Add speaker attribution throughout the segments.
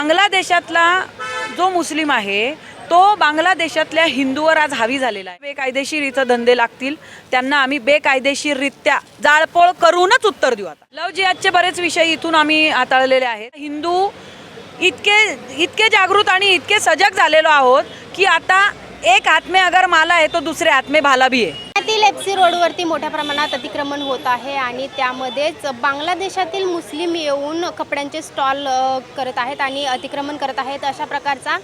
Speaker 1: बांगलादेशातला जो मुस्लिम आहे तो बांगलादेशातल्या हिंदूवर आज हावी झालेला आहे. बेकायदेशीर इथं धंदे लागतील. त्यांना आम्ही बेकायदेशीररित्या जाळपोळ करूनच उत्तर देऊ आता. लव जिहादचे बरेच विषय इथून आम्ही हाताळलेले आहेत. हिंदू इतके इतके जागृत आणि इतके सजग झालेलो आहोत की आता एक हात में अगर माला आहे तो दुसरे हात में भाला भी आहे.
Speaker 2: टील एफ सी रोडवरती मोठ्या प्रमाणात अतिक्रमण होत आहे आणि त्यामध्येच बांगलादेशातील मुस्लिम येऊन कपड्यांचे स्टॉल करत आहेत आणि अतिक्रमण करत आहेत. अशा प्रकारचा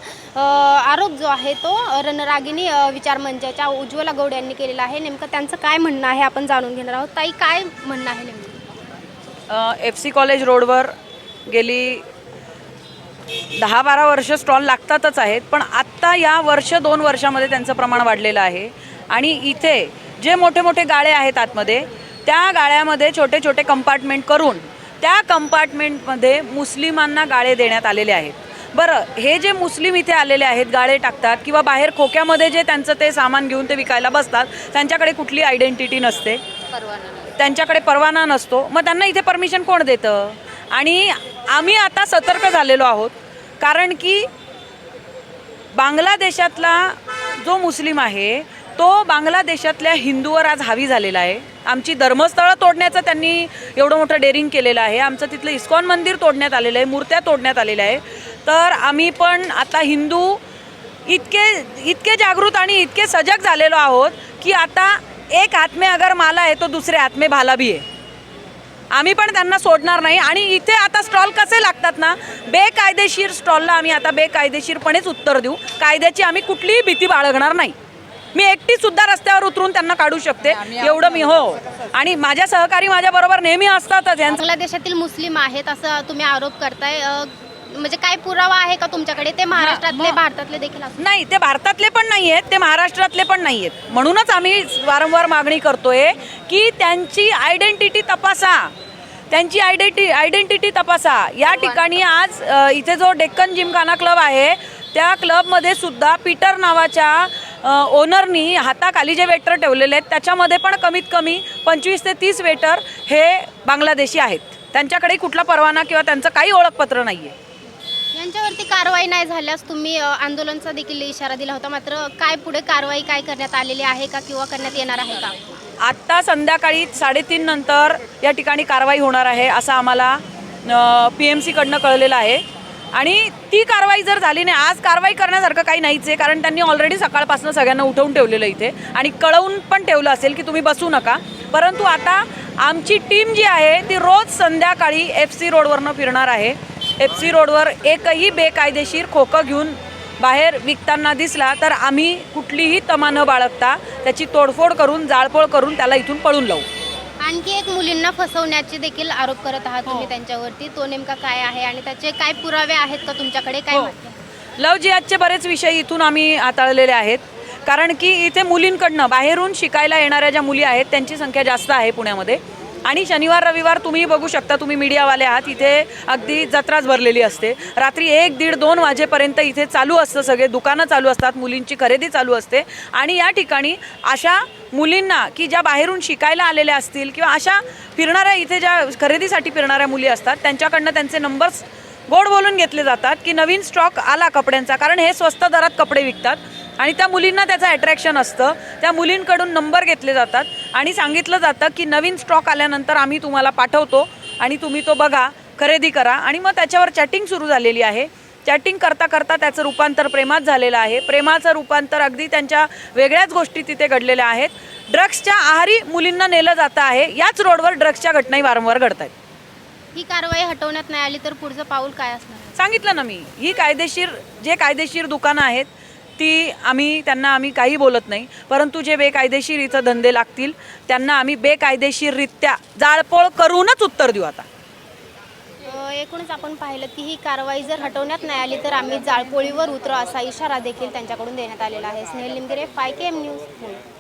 Speaker 2: आरोप जो आहे तो रणरागिणी विचार मंचाच्या उज्ज्वला गौड यांनी केलेला आहे. नेमकं त्यांचं काय म्हणणं आहे आपण जाणून घेणार आहोत. ताई काय म्हणणं आहे नेमकं?
Speaker 1: एफ सी कॉलेज रोडवर गेली दहा बारा वर्ष स्टॉल लागतातच आहेत पण आत्ता या वर्ष दोन वर्षामध्ये त्यांचं प्रमाण वाढलेलं आहे. आणि इथे जे मोठे मोठे गाळे आहेत आतमध्ये त्या गाळ्यामध्ये छोटे छोटे कंपार्टमेंट करून त्या कंपार्टमेंटमध्ये मुस्लिमांना गाळे देण्यात आलेले आहेत. बरं हे जे मुस्लिम इथे आलेले आहेत गाळे टाकतात किंवा बाहेर खोक्यामध्ये जे त्यांचं ते सामान घेऊन ते विकायला बसतात त्यांच्याकडे कुठली आयडेंटिटी नसते. त्यांच्याकडे परवाना नसतो. मग त्यांना इथे परमिशन कोण देतं? आणि आम्ही आता सतर्क झालेलो आहोत कारण की बांगलादेशातला जो मुस्लिम आहे तो बांगलादेशातल्या हिंदूवर आज हावी झालेला आहे. आमची धर्मस्थळं तोडण्याचं त्यांनी एवढं मोठं डेअरिंग केलेलं आहे. आमचं तिथलं इस्कॉन मंदिर तोडण्यात आलेलं आहे मूर्त्या तोडण्यात आलेल्या आहे. तर आम्ही पण आता हिंदू इतके इतके जागृत आणि इतके सजग झालेलो आहोत की आता एक आत्मे अगर माला आहे तो दुसरे आत्मे भाला भी आहे. आम्ही पण त्यांना सोडणार नाही आणि इथे आता स्टॉल कसे लागतात ना बेकायदेशीर स्टॉलला आम्ही आता बेकायदेशीरपणेच उत्तर देऊ. कायद्याची आम्ही कुठलीही भीती बाळगणार नाही. मी एकटी सुद्धा रस्त्यावर उतरून त्यांना काढू शकते. एवढं मी हो. आणि माझ्या सहकारी माझ्या बरोबर नेहमी असतातच.
Speaker 2: बांगलादेशातील मुस्लिम आहेत असं तुम्ही आरोप करताय. म्हणजे काय पुरावा आहे का तुमच्याकडे? ते महाराष्ट्रातले भारतातले देखील असतात
Speaker 1: नाही ते भारतातले पण नाही आहेत ते महाराष्ट्रातले पण नाही आहेत. म्हणूनच आम्ही वारंवार मागणी करतोय की त्यांची आयडेंटिटी तपासा. त्यांची आयडेंटिटी आयडेंटिटी तपासा. या ठिकाणी आज इथे जो डेक्कन जिमखाना क्लब आहे त्या क्लबमध्ये सुद्धा पीटर नावाच्या ओनरनी हाताखाली जे वेटर ठेवलेले आहेत त्याच्यामध्ये पण कमीत कमी पंचवीस ते तीस वेटर हे बांगलादेशी आहेत. त्यांच्याकडे कुठला परवाना किंवा त्यांचं काही ओळखपत्र नाही आहे
Speaker 2: यांच्यावरती कारवाई नाही झाल्यास तुम्ही आंदोलनाचा देखील इशारा दिला होता. मात्र काय पुढे कारवाई काय करण्यात आलेली आहे का किंवा करण्यात येणार आहे का?
Speaker 1: आत्ता संध्याकाळी साडेतीन नंतर या ठिकाणी कारवाई होणार आहे असं आम्हाला पी एम सीकडनं कळलेलं आहे. आणि ती कारवाई जर झाली नाही आज कारवाई करण्यासारखं काही नाहीच आहे कारण त्यांनी ऑलरेडी सकाळपासून सगळ्यांना उठवून ठेवलेलं इथे. आणि कळवून पण ठेवलं असेल की तुम्ही बसू नका. परंतु आता आमची टीम जी आहे ती रोज संध्याकाळी एफ सी रोडवरनं फिरणार आहे. एफ सी रोडवर एकही बेकायदेशीर खोकं घेऊन बाहेर विकताना दिसला तर आम्ही कुठलीही तमा न बाळगता त्याची तोडफोड करून जाळपोळ करून त्याला इथून पळून लावू.
Speaker 2: आणखी एक मुलींना फसवण्याचे देखील आरोप करत आहात तुम्ही त्यांच्यावरती. तो नेमका काय आहे आणि त्याचे काय पुरावे आहेत का तुमच्याकडे? काय
Speaker 1: हो.
Speaker 2: म्हणते
Speaker 1: लव जिहादचे बरेच विषय इथून आम्ही हाताळलेले आहेत. कारण की इथे मुलींकडनं बाहेरून शिकायला येणाऱ्या ज्या मुली आहेत त्यांची संख्या जास्त आहे पुण्यामध्ये. आणि शनिवार रविवार तुम्ही बघू शकता तुम्ही मीडियावाले आहात इथे अगदी जत्राच भरलेली असते. रात्री एक दीड दोन वाजेपर्यंत इथे चालू असतं सगळे दुकानं चालू असतात मुलींची खरेदी चालू असते. आणि या ठिकाणी अशा मुलींना की ज्या बाहेरून शिकायला आलेल्या असतील किंवा अशा फिरणाऱ्या इथे ज्या खरेदीसाठी फिरणाऱ्या मुली असतात त्यांच्याकडनं त्यांचे नंबर्स गोड बोलून घेतले जातात की नवीन स्टॉक आला कपड्यांचा कारण हे स्वस्त दरात कपडे विकतात. आणि त्या मुलींना त्याचं अट्रॅक्शन असतं. त्या मुलींकडून नंबर घेतले जातात. आणि सांगितलं जातं की नवीन स्टॉक आल्यानंतर आम्ही तुम्हाला पाठवतो आणि तुम्ही तो बघा खरेदी करा. आणि मग त्याच्यावर चॅटिंग सुरू झालेली आहे. चॅटिंग करता करता त्याचं रूपांतर प्रेमात झालेलं आहे. प्रेमाचं रूपांतर अगदी त्यांच्या वेगळ्याच गोष्टी तिथे घडलेल्या आहेत. ड्रग्सच्या आहारी मुलींना नेलं जातं आहे. याच रोडवर ड्रग्सच्या घटनाही वारंवार घडत आहेत
Speaker 2: ही कारवाई हटवण्यात नाही आली तर पुढचं पाऊल काय असणार?
Speaker 1: सांगितलं ना मी. ही कायदेशीर जे कायदेशीर दुकानं आहेत ती आम्ही त्यांना आम्ही काही बोलत नाही परंतु जे बेकायदेशीर इथं धंदे लागतील त्यांना आम्ही बेकायदेशीररित्या जाळपोळ करूनच उत्तर देऊ आता.
Speaker 2: एकूणच आपण पाहिलं की ही कारवाई जर हटवण्यात नाही आली तर आम्ही जाळपोळीवर उतरू असा इशारा देखील त्यांच्याकडून देण्यात आलेला आहे. Snehal Limgire five K M news Pune.